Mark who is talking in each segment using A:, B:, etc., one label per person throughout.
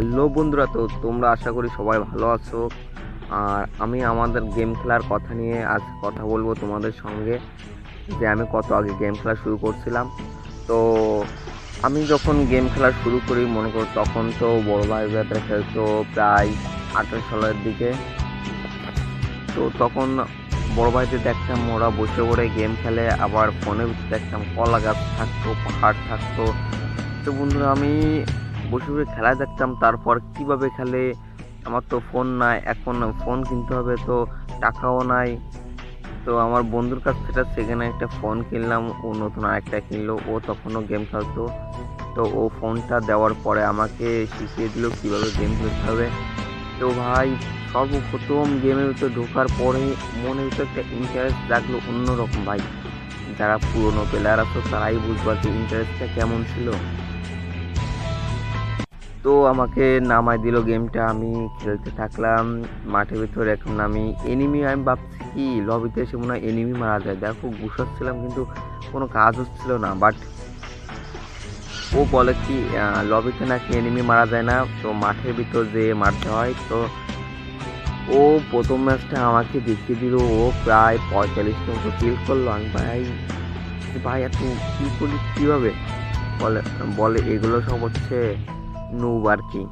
A: Hello বন্ধুরা, তো তোমরা আশা করি সবাই ভালো আছো। আর আমি আমাদের গেম খেলার কথা নিয়ে আজ কথা বলব তোমাদের সঙ্গে, যে আমি কত আগে গেম খেলা শুরু করছিলাম। তো আমি যখন গেম খেলা শুরু করি, মনে করো তখন তো বড় ভাই ব্রাদার খেলতো প্রায় আঠারো সালের দিকে। তো তখন বড় ভাইদের দেখতাম, ওরা বসে পড়ে গেম খেলে, আবার ফোনে দেখতাম, কলা গাছ থাকতো, পাহাড় থাকতো। তো বন্ধুরা আমি বসে বসে খেলা দেখতাম, তারপর কীভাবে খেলে? আমার তো ফোন নাই, এখন ফোন কিনতে হবে, তো টাকাও নাই। তো আমার বন্ধুর কাছ থেকে সেখানে একটা ফোন কিনলাম, ও নতুন আরেকটা কিনলো, ও তখনও গেম খেলতো। তো ও ফোনটা দেওয়ার পরে আমাকে শিখিয়ে দিল কীভাবে গেম খেলতে হবে। তো ভাই, সর্বপ্রথম গেমের ভিতরে ঢোকার পরে মনের ভিতরে একটা ইন্টারেস্ট জাগলো অন্যরকম ভাই। যারা পুরনো প্লেয়ার আছো, তারাই বুঝবা যে ইন্টারেস্টটা কেমন ছিল। তো আমাকে নামাই দিল গেমটা, আমি খেলতে থাকলাম, মাঠের ভিতরে এখন আমি এনিমি আমি ভাবছি কি লবিতে এসে মনে হয় এনিমি মারা যায়। দেখো গুছাচ্ছিলাম কিন্তু কোনো কাজ হচ্ছিল না বাট ও বলে কি লবিতে নাকি এনিমি মারা যায় না, তো মাঠের ভিতর যে মারতে হয়, তো ও প্রথম ম্যাচটা আমাকে দেখিয়ে দিল, ও প্রায় পঁয়তাল্লিশ মতো কিল করল। আমি ভাই ভাই, এত কিল করলি কীভাবে? বলে বলে, এগুলো সব হচ্ছে নুব আর কি।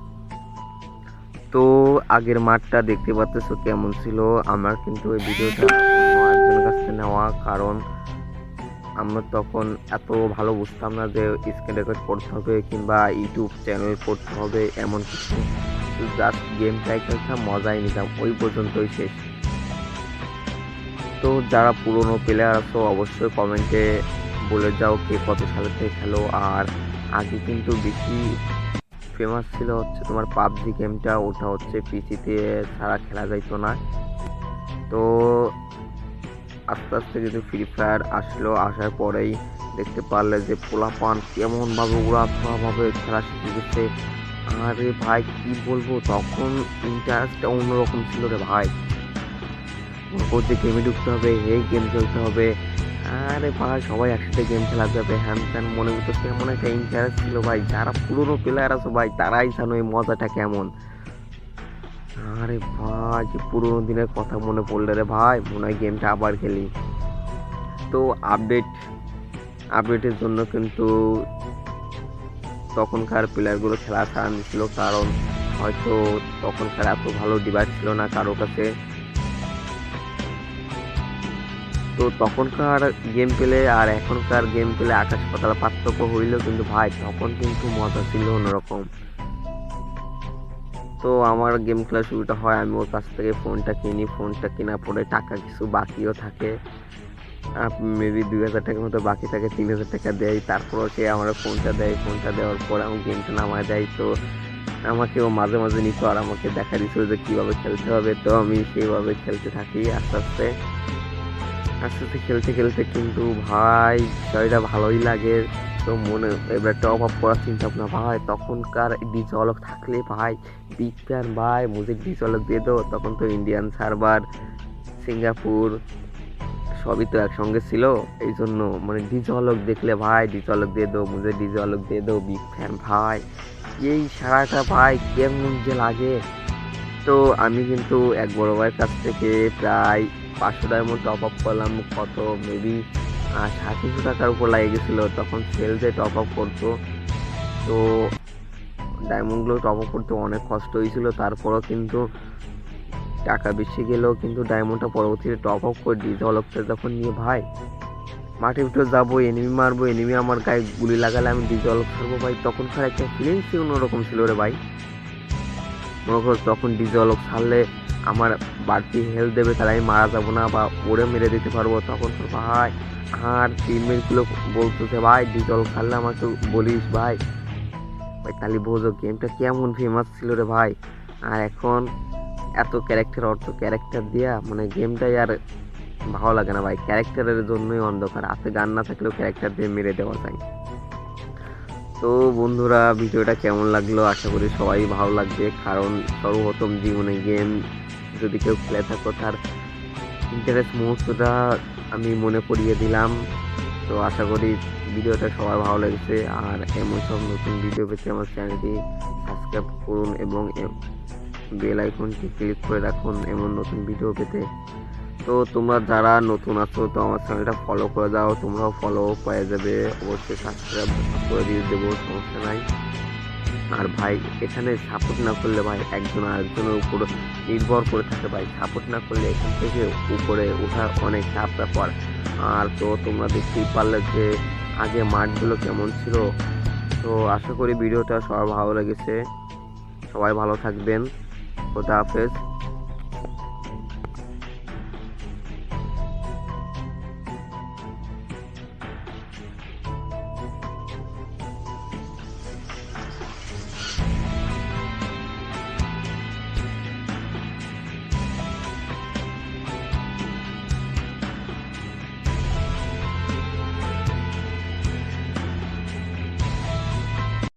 A: তো আগের মাঠটা দেখতে পাচ্ছ কেমন ছিল। আমার কিন্তু এই ভিডিওটা একজনের কাছ থেকে নেওয়া, কারণ আমরা তখন এত ভালো বুঝতাম না যে স্ক্রিন রেকর্ড করতে হবে কিংবা ইউটিউব চ্যানেল করতে হবে, এমন কিছু জাস্ট গেমটাই খেলতাম মজাই নিতাম, ওই পর্যন্তই শেষ। তো যারা পুরনো প্লেয়ার আছো, অবশ্যই কমেন্টে বলে যাও কে কত সালের থেকে খেলো। আর আগে কিন্তু বেশি ফেমাস ছিল হচ্ছে তোমার পাবজি গেমটা ওটা হচ্ছে পিসিতে ছাড়া খেলা যাইতো না। তো আস্তে আস্তে কিন্তু ফ্রি ফায়ার আসলো, আসার পরেই দেখতে পারলে যে পোলাপান কেমনভাবে উড়াভাবে খেলা শিখে গেছে আরে ভাই, কি বলব? তখন ইন্টারেস্টটা অন্যরকম ছিল রে ভাই। যে গেমে ঢুকতে হবে, এই গেম খেলতে হবে। আরে ভাই, সবাই একসাথে গেম খেলা যাবে। হ্যান ত্যান, মনে ভিতর কেমন একটা ইন্টারেস্ট ছিল ভাই। যারা পুরনো প্লেয়ার আছে ভাই, তারাই জানো এই মজাটা কেমন। আরে ভাই যে পুরোনো দিনের কথা মনে পড়লে রে ভাই। মনে হয় গেমটা আবার খেলি। তো আপডেট আপডেটের জন্য কিন্তু তখনকার প্লেয়ারগুলো খেলা ছাড়া ছিল কারণ হয়তো তখনকার এত ভালো ডিভাইস ছিল না কারও কাছে। তো তখনকার গেম পেলে আর এখনকার গেম পেলে আকাশ পাতাল পার্থক্য হইলেও কিন্তু ভাই তখন কিন্তু মজা ছিল অন্যরকম। তো আমার গেম খেলা শুরুটা হয়, আমি ওর কাছ থেকে ফোনটা কিনি ফোনটা কেনার পরে টাকা কিছু বাকিও থাকে। মেবি দুই হাজার টাকার মতো বাকি থাকে, তিন হাজার টাকা দেয়। তারপরও সে আমার ফোনটা দেয় ফোনটা দেওয়ার পর আমি গেমটা নামায় দেয় তো আমাকে ও মাঝে মাঝে নিত আর আমাকে দেখা দিচ্ছিল যে কীভাবে খেলতে হবে। তো আমি সেইভাবে খেলতে থাকি আস্তে আস্তে। আস্তে আস্তে খেলতে খেলতে কিন্তু ভাই বিষয়টা ভালোই লাগে। তো মনে, এবার টপ আপ করার চিন্তা ভাবনা ভাই তখনকার ডিজলক থাকলে ভাই বিগ ফ্যান ভাই মুঝে ডিজলক দিয়ে দো তখন তো ইন্ডিয়ান সার্ভার সিঙ্গাপুর সবই তো একসঙ্গে ছিল। এই জন্য মানে ডিজলক দেখলে ভাই ডিজলক দিয়ে দো মুঝে ডিজলক দিয়ে দো বিগ ফ্যান ভাই। এই সারাটা ভাই কেমন যে লাগে। তো আমি কিন্তু এক বড় ভাইয়ের কাছ থেকে প্রায় পাঁচশো মতো টপ আপ করলাম, কত মেবি সাড়ে তিনশো টাকার উপর লাগে গেছিল, তখন সেল যে টপ আপ করতো, তো ডায়মন্ডগুলো টপ আপ করতে অনেক কষ্ট হয়েছিল, তারপরও কিন্তু টাকা বেশি গেলেও কিন্তু ডায়মন্ডটা পরবর্তীতে টপ আপ করে দিই জলকটা যখন নিয়ে ভাই, মাঠে ভিতরে যাব এনিমি মারবো এনিমি আমার গায়ে গুলি লাগালে আমি ডিজলক ছাড়বো ভাই। তখনকার একটা ফিলিংসই অন্যরকম ছিল রে ভাই। মনে করো তখন ডিজলক ছাড়লে আমার বাড়তি হেলথ দেবে, তাহলে আমি মারা যাব না বা ওরে মেরে দিতে পারব, তখন তো ভাই আর টিমমেটগুলো বলতেছে, ভাই ডিজল খেললে আমাকে বলিস ভাই। ভাই তাহলে বোঝো গেমটা কেমন ফেমাস ছিল রে ভাই। আর এখন এত ক্যারেক্টার অর্থ ক্যারেক্টার দিয়া মানে গেমটাই আর ভালো লাগে না ভাই। ক্যারেক্টারের জন্যই অন্ধকার, হাতে গান না থাকলেও ক্যারেক্টার দিয়ে মেরে দেওয়া যায়। তো বন্ধুরা, ভিডিওটা কেমন লাগল? আশা করি সবাই ভালো লাগবে, কারণ সর্বপ্রথম জীবনে গেম যদি কেউ খেলে থাকো, তার ইন্টারেস্ট মুহূর্তটা আমি মনে করিয়ে দিলাম। তো আশা করি ভিডিওটা সবার ভালো লেগেছে। আর এমন সব নতুন ভিডিও পেতে আমার চ্যানেলটি সাবস্ক্রাইব করুন এবং বেল আইকনটি ক্লিক করে রাখুন এমন নতুন ভিডিও পেতে। তো তোমরা যারা নতুন আছো, তো আমার চ্যানেলটা ফলো করে দাও। তোমরাও ফলো পেয়ে যাবে। অবশ্যই সাবস্ক্রাইব করে দিয়ে দেবো, সমস্যা নাই। আর ভাই, এখানে সাপোর্ট না করলে ভাই একজন আরেকজনের উপর নির্ভর করে থাকে ভাই। সাপোর্ট না করলে এখান থেকে উপরে ওঠা অনেক চাপ ব্যাপার। আর তো তোমরা দেখতেই পারলে যে আগে মাঠগুলো কেমন ছিল। তো আশা করি ভিডিওটা সবার ভালো লেগেছে। সবাই ভালো থাকবেন। খোদা হাফেজ।